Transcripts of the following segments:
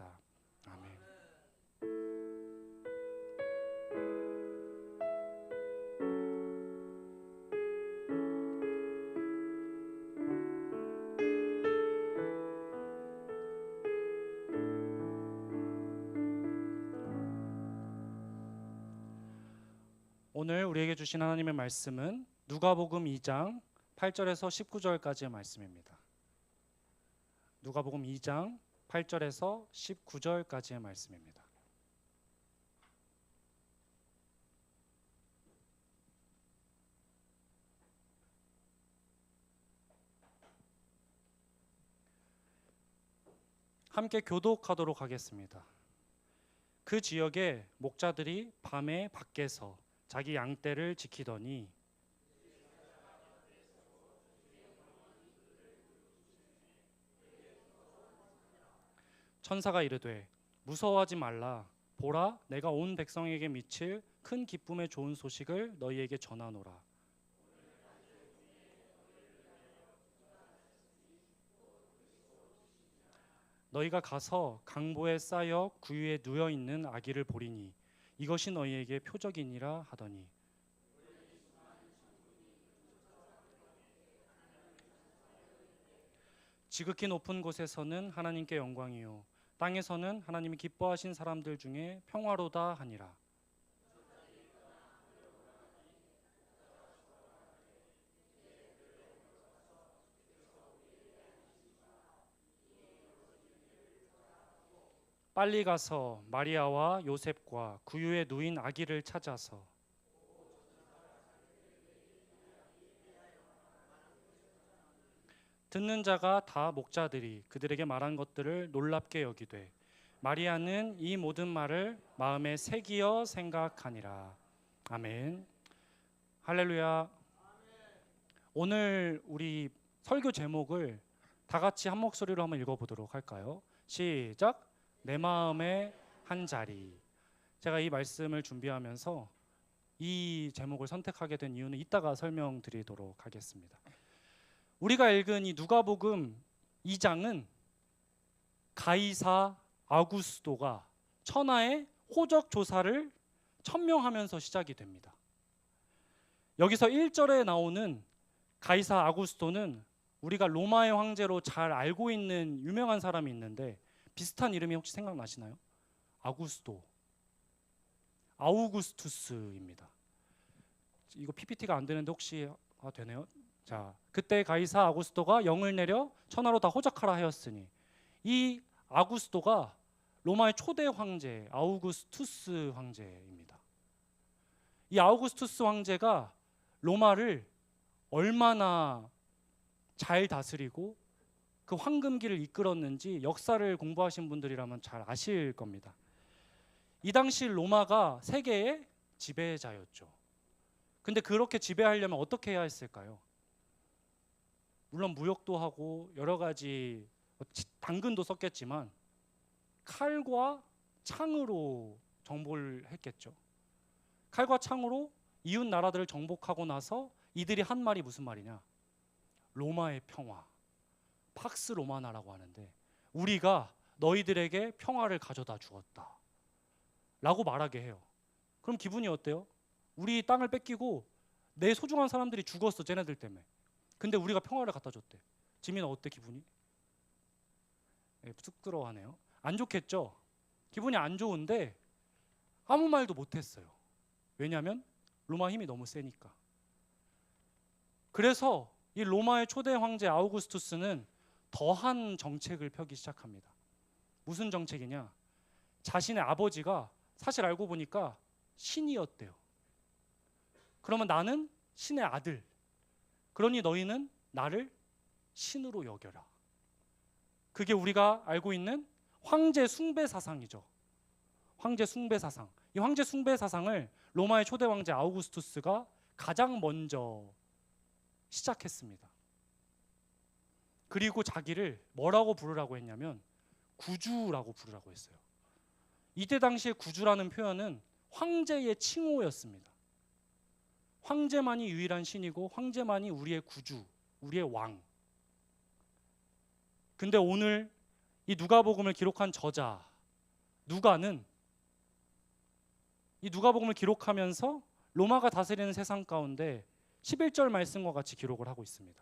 기도드립니다. 아멘. 오늘 우리에게 주신 하나님의 말씀은 누가복음 2장 8절에서 19절까지의 말씀입니다. 누가복음 2장 8절에서 19절까지의 말씀입니다. 함께 교독하도록 하겠습니다. 그 지역에 목자들이 밤에 밖에서 자기 양떼를 지키더니 천사가 이르되 무서워하지 말라. 보라 내가 온 백성에게 미칠 큰 기쁨의 좋은 소식을 너희에게 전하노라 너희가 가서 강보에 쌓여 구유에 누워 있는 아기를 보리니 이것이 너희에게 표적이니라 하더니. 지극히 높은 곳에서는 하나님께 영광이요 땅에서는 하나님이 기뻐하신 사람들 중에 평화로다 하니라. 빨리 가서 마리아와 요셉과 구유에 누인 아기를 찾아서 듣는 자가 다 목자들이 그들에게 말한 것들을 놀랍게 여기되 마리아는 이 모든 말을 마음에 새기어 생각하니라. 아멘. 할렐루야. 오늘 우리 설교 제목을 다 같이 한 목소리로 한번 읽어보도록 할까요? 시작. 내 마음의 한 자리. 제가 이 말씀을 준비하면서 이 제목을 선택하게 된 이유는 이따가 설명드리도록 하겠습니다. 우리가 읽은 이 누가복음 2장은 가이사 아구스도가 천하의 호적 조사를 천명하면서 시작이 됩니다. 여기서 1절에 나오는 가이사 아구스도는 우리가 로마의 황제로 잘 알고 있는 유명한 사람이 있는데 비슷한 이름이 혹시 생각나시나요? 아구스도, 아우구스투스입니다. 이거 PPT가 안 되는데 혹시 아, 되네요. 자, 그때 가이사 아구스도가 영을 내려 천하로 다 호적하라 하였으니 이 아구스도가 로마의 초대 황제 아우구스투스 황제입니다. 이 아우구스투스 황제가 로마를 얼마나 잘 다스리고 그 황금기를 이끌었는지 역사를 공부하신 분들이라면 잘 아실 겁니다. 이 당시 로마가 세계의 지배자였죠. 근데 그렇게 지배하려면 어떻게 해야 했을까요? 물론 무역도 하고 여러 가지 당근도 썼겠지만 칼과 창으로 정복을 했겠죠. 칼과 창으로 이웃 나라들을 정복하고 나서 이들이 한 말이 무슨 말이냐? 로마의 평화. 팍스 로마나라고 하는데 우리가 너희들에게 평화를 가져다 주었다. 라고 말하게 해요. 그럼 기분이 어때요? 우리 땅을 뺏기고 내 소중한 사람들이 죽었어, 쟤네들 때문에. 근데 우리가 평화를 갖다 줬대. 지민아 어때 기분이? 네, 쑥스러워하네요. 안 좋겠죠? 기분이 안 좋은데 아무 말도 못 했어요. 왜냐하면 로마 힘이 너무 세니까. 그래서 이 로마의 초대 황제 아우구스투스는 더한 정책을 펴기 시작합니다. 무슨 정책이냐? 자신의 아버지가 사실 알고 보니까 신이었대요. 그러면 나는 신의 아들. 그러니 너희는 나를 신으로 여겨라. 그게 우리가 알고 있는 황제 숭배 사상이죠. 황제 숭배 사상. 이 황제 숭배 사상을 로마의 초대 황제 아우구스투스가 가장 먼저 시작했습니다. 그리고 자기를 뭐라고 부르라고 했냐면 구주라고 부르라고 했어요. 이때 당시에 구주라는 표현은 황제의 칭호였습니다. 황제만이 유일한 신이고 황제만이 우리의 구주, 우리의 왕. 근데 오늘 이 누가복음을 기록한 저자 누가는 이 누가복음을 기록하면서 로마가 다스리는 세상 가운데 11절 말씀과 같이 기록을 하고 있습니다.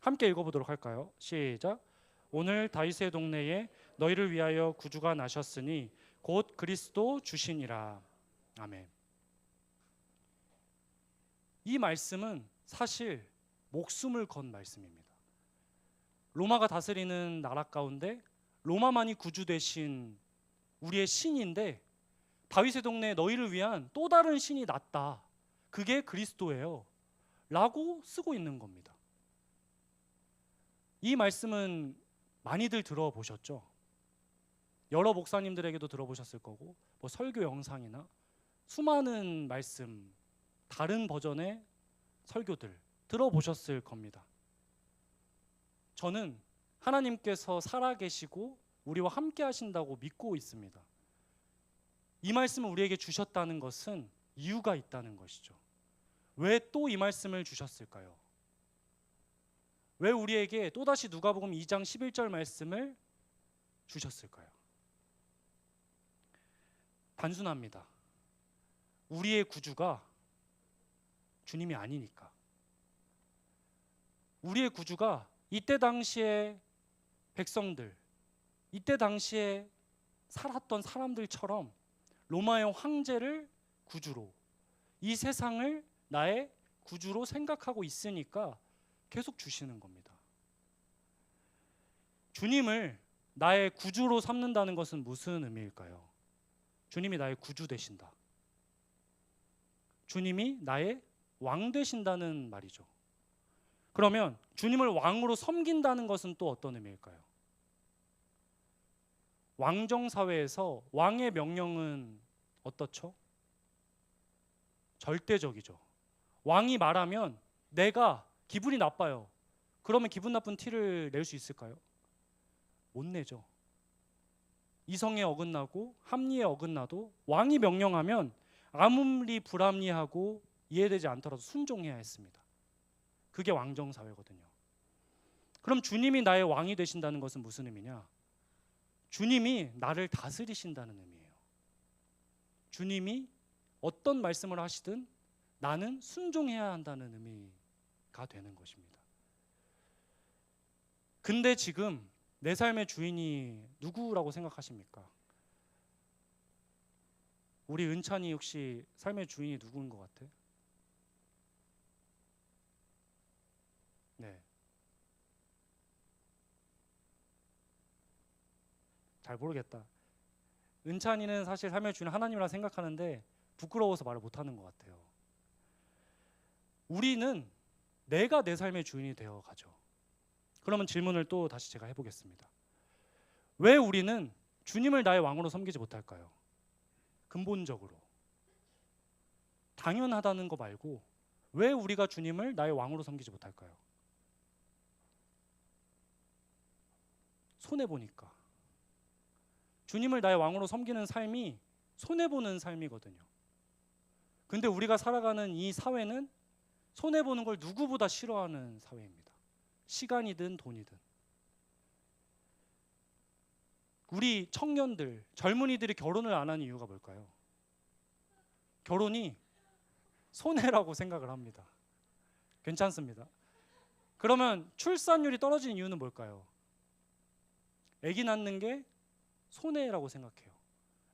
함께 읽어보도록 할까요? 시작. 오늘 다윗의 동네에 너희를 위하여 구주가 나셨으니 곧 그리스도 주시니라. 아멘. 이 말씀은 사실 목숨을 건 말씀입니다. 로마가 다스리는 나라 가운데 로마만이 구주 되신 우리의 신인데 다윗의 동네에 너희를 위한 또 다른 신이 났다. 그게 그리스도예요. 라고 쓰고 있는 겁니다. 이 말씀은 많이들 들어보셨죠? 여러 목사님들에게도 들어보셨을 거고 뭐 설교 영상이나 수많은 말씀 다른 버전의 설교들 들어보셨을 겁니다. 저는 하나님께서 살아계시고 우리와 함께 하신다고 믿고 있습니다. 이 말씀을 우리에게 주셨다는 것은 이유가 있다는 것이죠. 왜 또 이 말씀을 주셨을까요? 왜 우리에게 또다시 누가복음 2장 11절 말씀을 주셨을까요? 단순합니다. 우리의 구주가 주님이 아니니까. 우리의 구주가 이때 당시에 백성들, 이때 당시에 살았던 사람들처럼 로마의 황제를 구주로 이 세상을 나의 구주로 생각하고 있으니까 계속 주시는 겁니다. 주님을 나의 구주로 삼는다는 것은 무슨 의미일까요? 주님이 나의 구주 되신다. 주님이 나의 왕 되신다는 말이죠. 그러면 주님을 왕으로 섬긴다는 것은 또 어떤 의미일까요? 왕정 사회에서 왕의 명령은 어떻죠? 절대적이죠. 왕이 말하면 내가 기분이 나빠요. 그러면 기분 나쁜 티를 낼 수 있을까요? 못 내죠. 이성에 어긋나고 합리에 어긋나도 왕이 명령하면 아무리 불합리하고 이해되지 않더라도 순종해야 했습니다. 그게 왕정 사회거든요. 그럼 주님이 나의 왕이 되신다는 것은 무슨 의미냐? 주님이 나를 다스리신다는 의미예요. 주님이 어떤 말씀을 하시든 나는 순종해야 한다는 의미가 되는 것입니다. 근데 지금 내 삶의 주인이 누구라고 생각하십니까? 우리 은찬이 혹시 삶의 주인이 누구인 것 같아? 네. 잘 모르겠다. 은찬이는 사실 삶의 주인 하나님이라 생각하는데 부끄러워서 말을 못하는 것 같아요. 우리는 내가 내 삶의 주인이 되어 가죠. 그러면 질문을 또 다시 제가 해보겠습니다. 왜 우리는 주님을 나의 왕으로 섬기지 못할까요? 근본적으로 당연하다는 거 말고 왜 우리가 주님을 나의 왕으로 섬기지 못할까요? 손해 보니까 주님을 나의 왕으로 섬기는 삶이 손해 보는 삶이거든요. 근데 우리가 살아가는 이 사회는 손해 보는 걸 누구보다 싫어하는 사회입니다. 시간이든 돈이든. 우리 청년들, 젊은이들이 결혼을 안 하는 이유가 뭘까요? 결혼이 손해라고 생각을 합니다. 괜찮습니다. 그러면 출산율이 떨어진 이유는 뭘까요? 아기 낳는 게 손해라고 생각해요.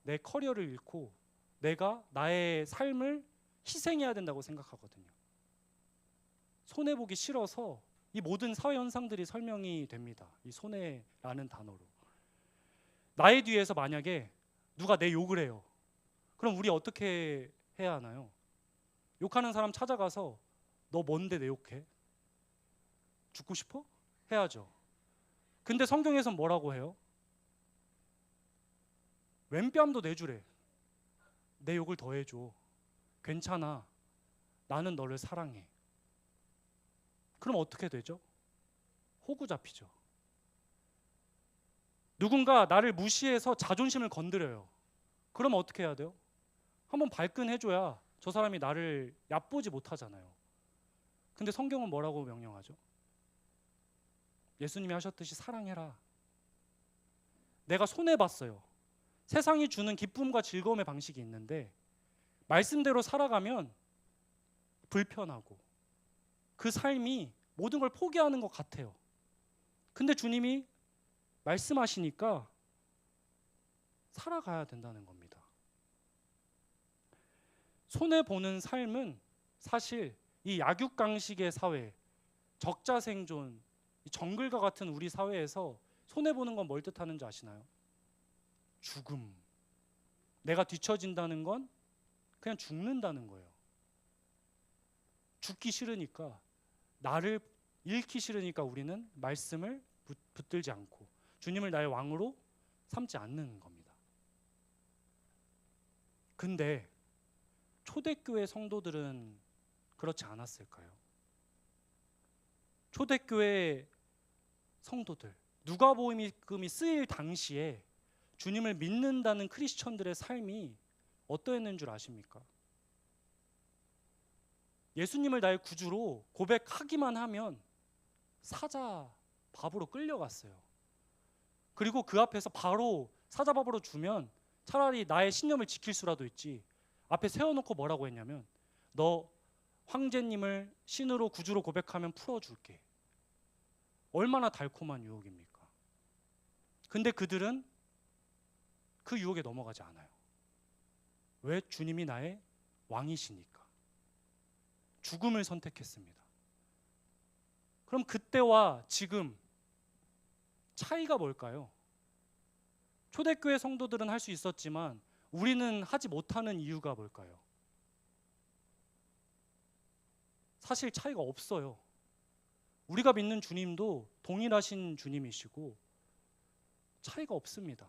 내 커리어를 잃고 내가 나의 삶을 희생해야 된다고 생각하거든요. 손해 보기 싫어서 이 모든 사회 현상들이 설명이 됩니다. 이 손해라는 단어로. 나의 뒤에서 만약에 누가 내 욕을 해요. 그럼 우리 어떻게 해야 하나요? 욕하는 사람 찾아가서 너 뭔데 내 욕해? 죽고 싶어? 해야죠. 근데 성경에선 뭐라고 해요? 왼뺨도 내주래. 내 욕을 더해줘. 괜찮아. 나는 너를 사랑해. 그럼 어떻게 되죠? 호구 잡히죠. 누군가 나를 무시해서 자존심을 건드려요. 그럼 어떻게 해야 돼요? 한번 발끈해줘야 저 사람이 나를 얕보지 못하잖아요. 근데 성경은 뭐라고 명령하죠? 예수님이 하셨듯이 사랑해라. 내가 손해 봤어요. 세상이 주는 기쁨과 즐거움의 방식이 있는데 말씀대로 살아가면 불편하고 그 삶이 모든 걸 포기하는 것 같아요. 근데 주님이 말씀하시니까 살아가야 된다는 겁니다. 손해 보는 삶은 사실 이 약육강식의 사회, 적자 생존, 이 정글과 같은 우리 사회에서 손해 보는 건 뭘 뜻하는지 아시나요? 죽음. 내가 뒤처진다는 건 그냥 죽는다는 거예요. 죽기 싫으니까 나를 잃기 싫으니까 우리는 말씀을 붙- 붙들지 않고 주님을 나의 왕으로 삼지 않는 겁니다. 근데 초대교회 성도들은 그렇지 않았을까요? 초대교회 성도들 누가복음이 쓰일 당시에 주님을 믿는다는 크리스천들의 삶이 어떠했는 줄 아십니까? 예수님을 나의 구주로 고백하기만 하면 사자 밥으로 끌려갔어요. 그리고 그 앞에서 바로 사자 밥으로 주면 차라리 나의 신념을 지킬 수라도 있지. 앞에 세워놓고 뭐라고 했냐면 너 황제님을 신으로 구주로 고백하면 풀어줄게. 얼마나 달콤한 유혹입니까? 근데 그들은 그 유혹에 넘어가지 않아요. 왜 주님이 나의 왕이시니까. 죽음을 선택했습니다. 그럼 그때와 지금 차이가 뭘까요? 초대교회 성도들은 할 수 있었지만 우리는 하지 못하는 이유가 뭘까요? 사실 차이가 없어요. 우리가 믿는 주님도 동일하신 주님이시고 차이가 없습니다.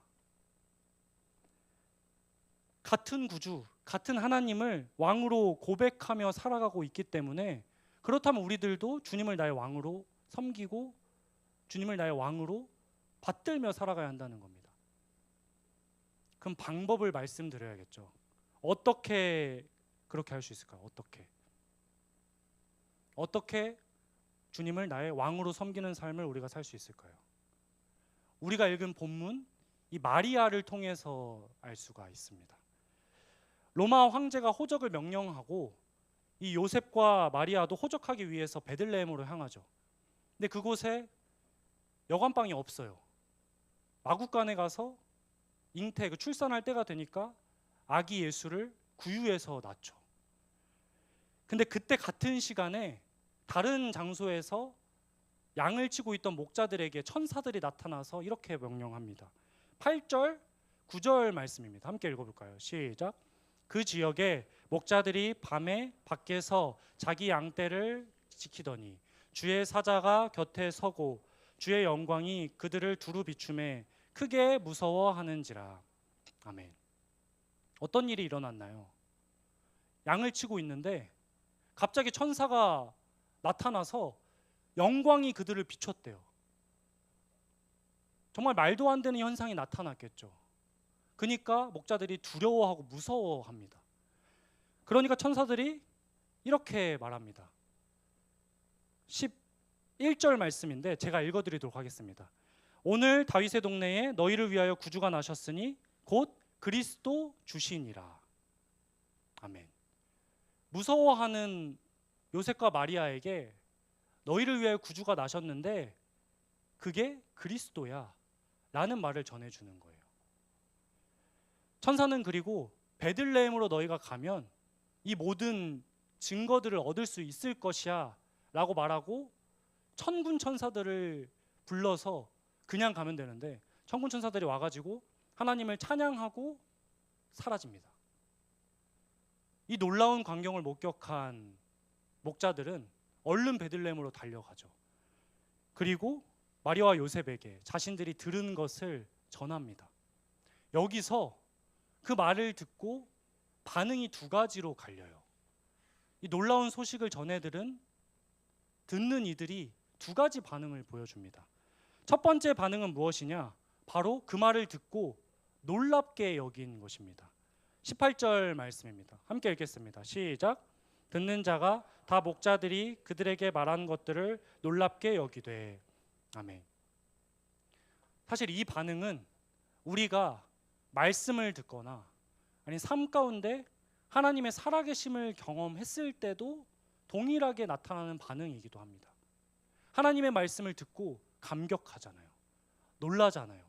같은 구주, 같은 하나님을 왕으로 고백하며 살아가고 있기 때문에 그렇다면 우리들도 주님을 나의 왕으로 섬기고 주님을 나의 왕으로 받들며 살아가야 한다는 겁니다. 그럼 방법을 말씀드려야겠죠. 어떻게 그렇게 할 수 있을까요? 어떻게? 어떻게 주님을 나의 왕으로 섬기는 삶을 우리가 살 수 있을까요? 우리가 읽은 본문 이 마리아를 통해서 알 수가 있습니다. 로마 황제가 호적을 명령하고 이 요셉과 마리아도 호적하기 위해서 베들레헴으로 향하죠. 근데 그곳에 여관방이 없어요. 마국간에 가서 잉태 그 출산할 때가 되니까 아기 예수를 구유해서 낳죠. 근데 그때 같은 시간에 다른 장소에서 양을 치고 있던 목자들에게 천사들이 나타나서 이렇게 명령합니다. 8절, 9절 말씀입니다. 함께 읽어볼까요? 시작. 그 지역에 목자들이 밤에 밖에서 자기 양떼를 지키더니 주의 사자가 곁에 서고 주의 영광이 그들을 두루 비춤에 크게 무서워하는지라. 아멘. 어떤 일이 일어났나요? 양을 치고 있는데 갑자기 천사가 나타나서 영광이 그들을 비췄대요. 정말 말도 안 되는 현상이 나타났겠죠. 그러니까 목자들이 두려워하고 무서워합니다. 그러니까 천사들이 이렇게 말합니다. 11절 말씀인데 제가 읽어 드리도록 하겠습니다. 오늘 다윗의 동네에 너희를 위하여 구주가 나셨으니 곧 그리스도 주시니라. 아멘. 무서워하는 요셉과 마리아에게 너희를 위하여 구주가 나셨는데 그게 그리스도야 라는 말을 전해 주는 거예요. 천사는 그리고 베들레헴으로 너희가 가면 이 모든 증거들을 얻을 수 있을 것이야 라고 말하고 천군 천사들을 불러서 그냥 가면 되는데 천군 천사들이 와가지고 하나님을 찬양하고 사라집니다. 이 놀라운 광경을 목격한 목자들은 얼른 베들레헴으로 달려가죠. 그리고 마리아와 요셉에게 자신들이 들은 것을 전합니다. 여기서 그 말을 듣고 반응이 두 가지로 갈려요. 이 놀라운 소식을 전해들은 듣는 이들이 두 가지 반응을 보여줍니다. 첫 번째 반응은 무엇이냐? 바로 그 말을 듣고 놀랍게 여긴 것입니다. 18절 말씀입니다. 함께 읽겠습니다. 시작. 듣는 자가 다 목자들이 그들에게 말한 것들을 놀랍게 여기되 아멘. 사실 이 반응은 우리가 말씀을 듣거나 아니 삶 가운데 하나님의 살아계심을 경험했을 때도 동일하게 나타나는 반응이기도 합니다. 하나님의 말씀을 듣고 감격하잖아요. 놀라잖아요.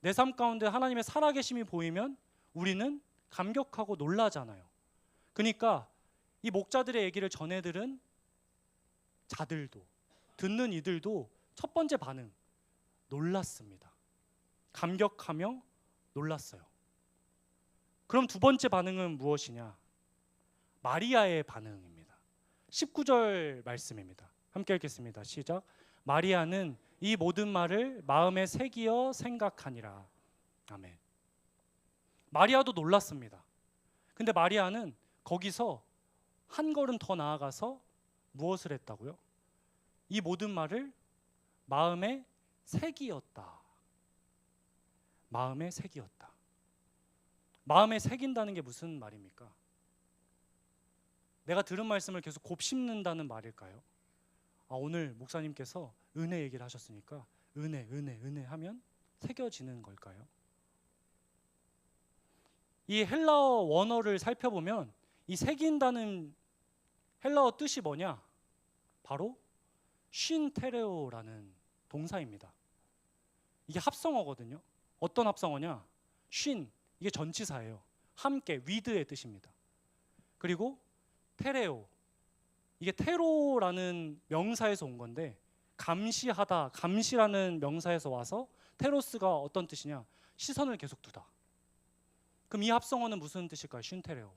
내 삶 가운데 하나님의 살아계심이 보이면 우리는 감격하고 놀라잖아요. 그러니까 이 목자들의 얘기를 전해 들은 자들도 듣는 이들도 첫 번째 반응 놀랐습니다. 감격하며 놀랐어요. 그럼 두 번째 반응은 무엇이냐? 마리아의 반응입니다. 19절 말씀입니다. 함께 읽겠습니다. 시작. 마리아는 이 모든 말을 마음에 새기어 생각하니라. 아멘. 마리아도 놀랐습니다. 근데 마리아는 거기서 한 걸음 더 나아가서 무엇을 했다고요? 이 모든 말을 마음에 새기었다. 마음에 새기었다. 마음에 새긴다는 게 무슨 말입니까? 내가 들은 말씀을 계속 곱씹는다는 말일까요? 아, 오늘 목사님께서 은혜 얘기를 하셨으니까 은혜, 은혜, 은혜 하면 새겨지는 걸까요? 이 헬라어 원어를 살펴보면 이 새긴다는 헬라어 뜻이 뭐냐? 바로 쉰테레오라는 동사입니다. 이게 합성어거든요. 어떤 합성어냐? 쉰 이게 전치사예요. 함께 위드의 뜻입니다. 그리고 테레오 이게 테로라는 명사에서 온 건데 감시하다 감시라는 명사에서 와서 테로스가 어떤 뜻이냐? 시선을 계속 두다. 그럼 이 합성어는 무슨 뜻일까요? 쉰테레오.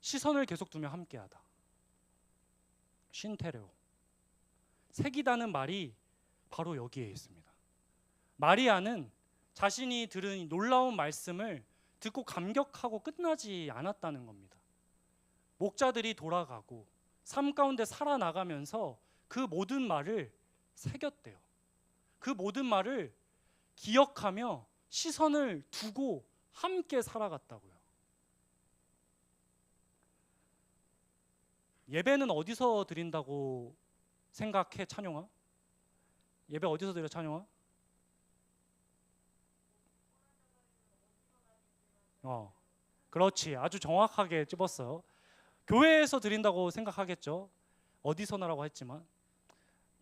시선을 계속 두며 함께하다. 쉰테레오. 색이다는 말이 바로 여기에 있습니다. 마리아는 자신이 들은 이 놀라운 말씀을 듣고 감격하고 끝나지 않았다는 겁니다. 목자들이 돌아가고 삶 가운데 살아나가면서 그 모든 말을 새겼대요. 그 모든 말을 기억하며 시선을 두고 함께 살아갔다고요. 예배는 어디서 드린다고 생각해 찬용아? 예배 어디서 드려 찬용아? 어, 그렇지. 아주 정확하게 찝었어요. 교회에서 드린다고 생각하겠죠. 어디서나라고 했지만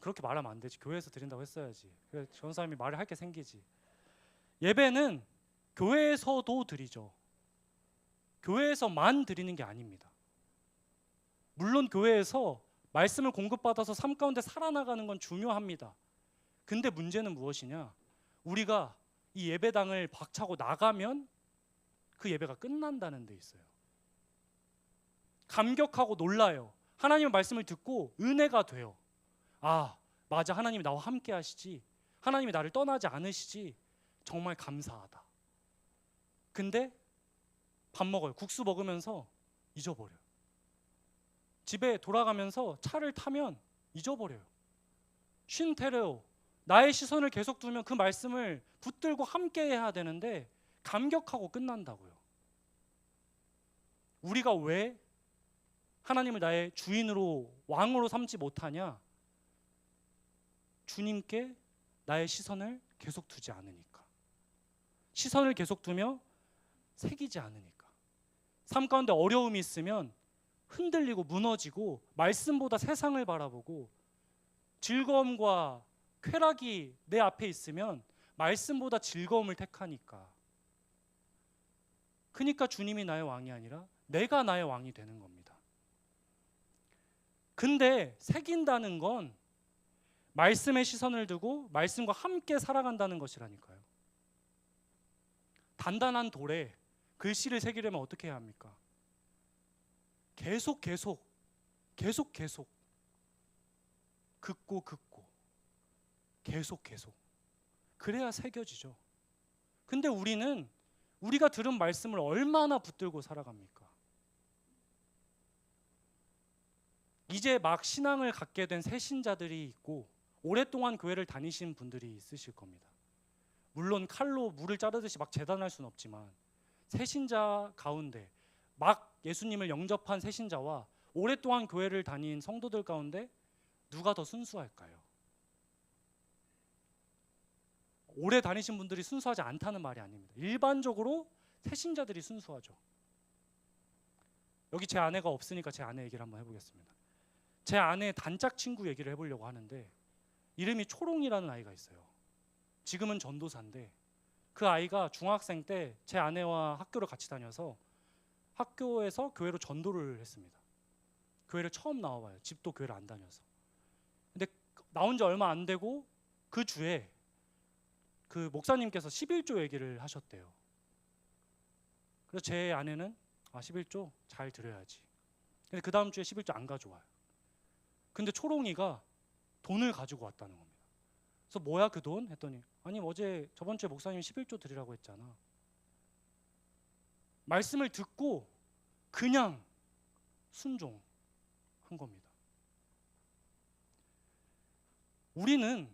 그렇게 말하면 안 되지. 교회에서 드린다고 했어야지. 그래 전사님이 말을 할 게 생기지. 예배는 교회에서도 드리죠. 교회에서만 드리는 게 아닙니다. 물론 교회에서 말씀을 공급받아서 삶 가운데 살아나가는 건 중요합니다. 근데 문제는 무엇이냐? 우리가 이 예배당을 박차고 나가면 그 예배가 끝난다는 데 있어요. 감격하고 놀라요. 하나님의 말씀을 듣고 은혜가 돼요. 아, 맞아. 하나님이 나와 함께 하시지. 하나님이 나를 떠나지 않으시지. 정말 감사하다. 근데 밥 먹어요. 국수 먹으면서 잊어버려요. 집에 돌아가면서 차를 타면 잊어버려요. 쉰테레오 나의 시선을 계속 두면 그 말씀을 붙들고 함께 해야 되는데 감격하고 끝난다고요. 우리가 왜 하나님을 나의 주인으로 왕으로 삼지 못하냐? 주님께 나의 시선을 계속 두지 않으니까. 시선을 계속 두며 새기지 않으니까. 삶 가운데 어려움이 있으면 흔들리고 무너지고 말씀보다 세상을 바라보고 즐거움과 쾌락이 내 앞에 있으면 말씀보다 즐거움을 택하니까. 그러니까 주님이 나의 왕이 아니라 내가 나의 왕이 되는 겁니다. 근데 새긴다는 건 말씀의 시선을 두고 말씀과 함께 살아간다는 것이라니까요. 단단한 돌에 글씨를 새기려면 어떻게 해야 합니까? 계속 계속 계속 계속 긋고 긋고 계속 계속 그래야 새겨지죠. 근데 우리는 우리가 들은 말씀을 얼마나 붙들고 살아갑니까? 이제 막 신앙을 갖게 된 새신자들이 있고 오랫동안 교회를 다니신 분들이 있으실 겁니다. 물론 칼로 물을 자르듯이 막 재단할 수는 없지만 새신자 가운데 막 예수님을 영접한 새신자와 오랫동안 교회를 다닌 성도들 가운데 누가 더 순수할까요? 오래 다니신 분들이 순수하지 않다는 말이 아닙니다. 일반적으로 새신자들이 순수하죠. 여기 제 아내가 없으니까 제 아내 얘기를 한번 해보겠습니다. 제 아내 단짝 친구 얘기를 해보려고 하는데 이름이 초롱이라는 아이가 있어요. 지금은 전도사인데 그 아이가 중학생 때 제 아내와 학교를 같이 다녀서 학교에서 교회로 전도를 했습니다. 교회를 처음 나와봐요. 집도 교회를 안 다녀서. 근데 나온 지 얼마 안 되고 그 주에 그 목사님께서 11조 얘기를 하셨대요. 그래서 제 아내는 아 11조 잘 들어야지. 근데 그 다음 주에 11조 안 가져와요. 근데 초롱이가 돈을 가지고 왔다는 겁니다. 그래서 뭐야 그 돈? 했더니 아니 어제 저번 주에 목사님이 11조 드리라고 했잖아. 말씀을 듣고 그냥 순종한 겁니다. 우리는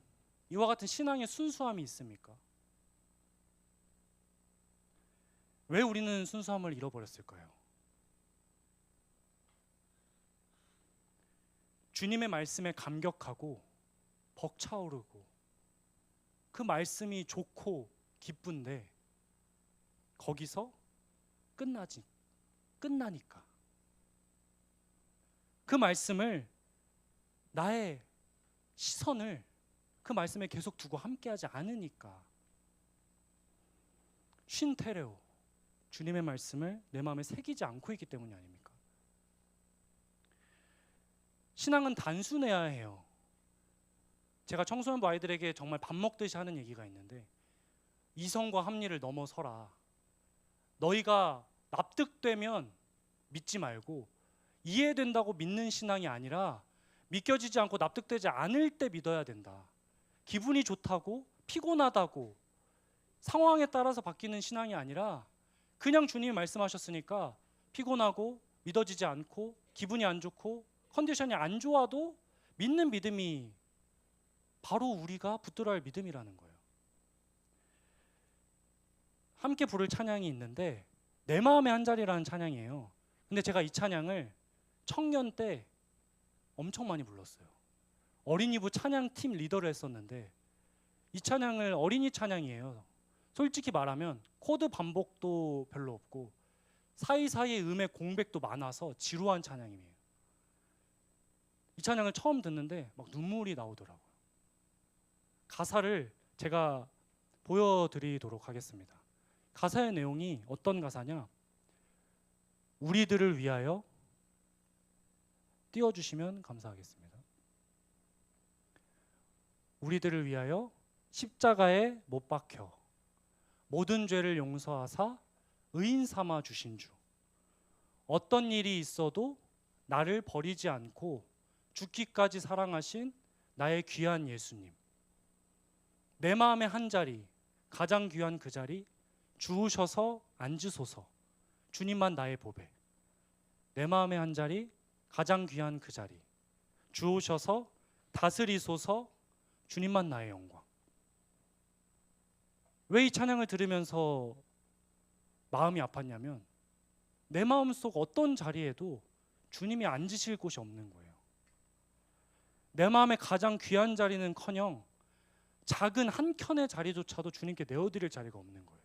이와 같은 신앙의 순수함이 있습니까? 왜 우리는 순수함을 잃어버렸을까요? 주님의 말씀에 감격하고 벅차오르고 그 말씀이 좋고 기쁜데 거기서 끝나지 끝나니까 그 말씀을 나의 시선을 그 말씀에 계속 두고 함께하지 않으니까 쉰테레오 주님의 말씀을 내 마음에 새기지 않고 있기 때문이 아닙니까? 신앙은 단순해야 해요. 제가 청소년부 아이들에게 정말 밥 먹듯이 하는 얘기가 있는데 이성과 합리를 넘어서라. 너희가 납득되면 믿지 말고 이해된다고 믿는 신앙이 아니라 믿겨지지 않고 납득되지 않을 때 믿어야 된다. 기분이 좋다고 피곤하다고 상황에 따라서 바뀌는 신앙이 아니라 그냥 주님이 말씀하셨으니까 피곤하고 믿어지지 않고 기분이 안 좋고 컨디션이 안 좋아도 믿는 믿음이 바로 우리가 붙들어야 할 믿음이라는 거예요. 함께 부를 찬양이 있는데 내 마음의 한 자리라는 찬양이에요. 근데 제가 이 찬양을 청년 때 엄청 많이 불렀어요. 어린이부 찬양팀 리더를 했었는데 이 찬양을 어린이 찬양이에요. 솔직히 말하면 코드 반복도 별로 없고 사이사이에 음의 공백도 많아서 지루한 찬양이에요. 이 찬양을 처음 듣는데 막 눈물이 나오더라고요. 가사를 제가 보여드리도록 하겠습니다. 가사의 내용이 어떤 가사냐? 우리들을 위하여 띄워주시면 감사하겠습니다. 우리들을 위하여 십자가에 못 박혀 모든 죄를 용서하사 의인 삼아 주신 주. 어떤 일이 있어도 나를 버리지 않고 죽기까지 사랑하신 나의 귀한 예수님. 내 마음의 한 자리, 가장 귀한 그 자리 주우셔서 앉으소서. 주님만 나의 보배. 내 마음의 한 자리, 가장 귀한 그 자리 주우셔서 다스리소서. 주님만 나의 영광. 왜 이 찬양을 들으면서 마음이 아팠냐면 내 마음속 어떤 자리에도 주님이 앉으실 곳이 없는 거예요. 내 마음의 가장 귀한 자리는커녕 작은 한 켠의 자리조차도 주님께 내어드릴 자리가 없는 거예요.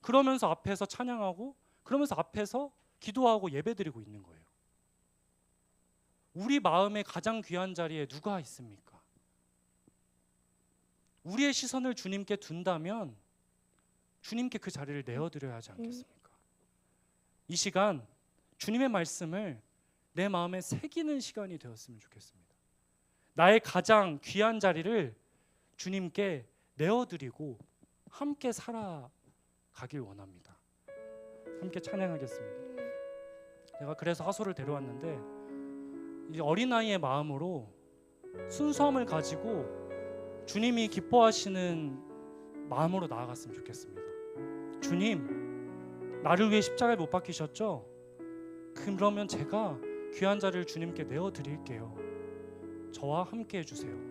그러면서 앞에서 찬양하고 그러면서 앞에서 기도하고 예배드리고 있는 거예요. 우리 마음의 가장 귀한 자리에 누가 있습니까? 우리의 시선을 주님께 둔다면 주님께 그 자리를 내어드려야 하지 않겠습니까? 이 시간 주님의 말씀을 내 마음에 새기는 시간이 되었으면 좋겠습니다. 나의 가장 귀한 자리를 주님께 내어드리고 함께 살아가길 원합니다. 함께 찬양하겠습니다. 제가 그래서 하소를 데려왔는데 이 어린아이의 마음으로 순수함을 가지고 주님이 기뻐하시는 마음으로 나아갔으면 좋겠습니다. 주님, 나를 위해 십자가에 못 박히셨죠? 그러면 제가 귀한 자를 주님께 내어 드릴게요. 저와 함께 해 주세요.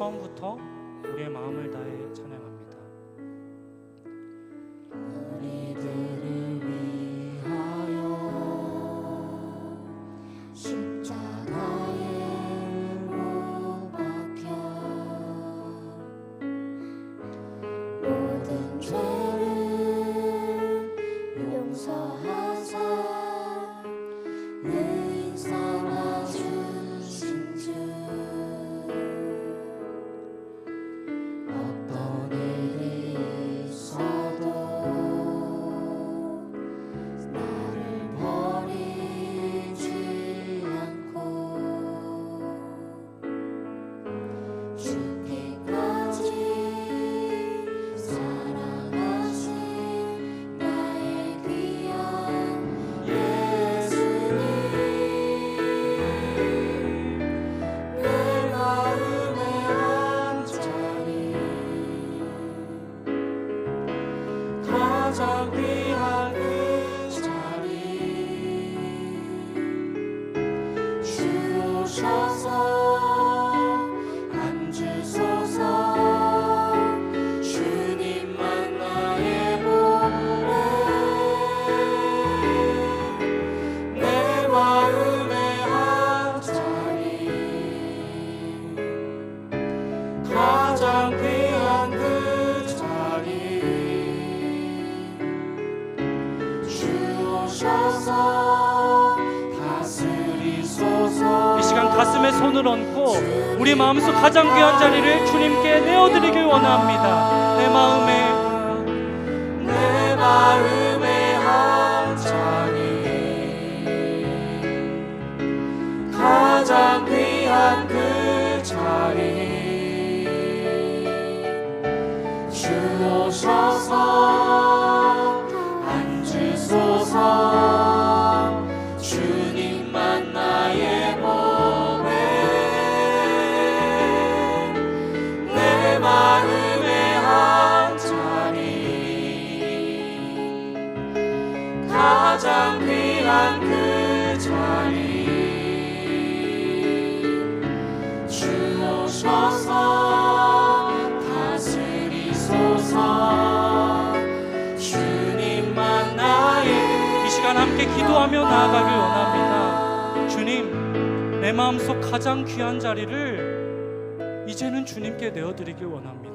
처음부터 위원장 기도하며 나아가길 원합니다. 주님, 내 마음속 가장 귀한 자리를 이제는 주님께 내어드리길 원합니다.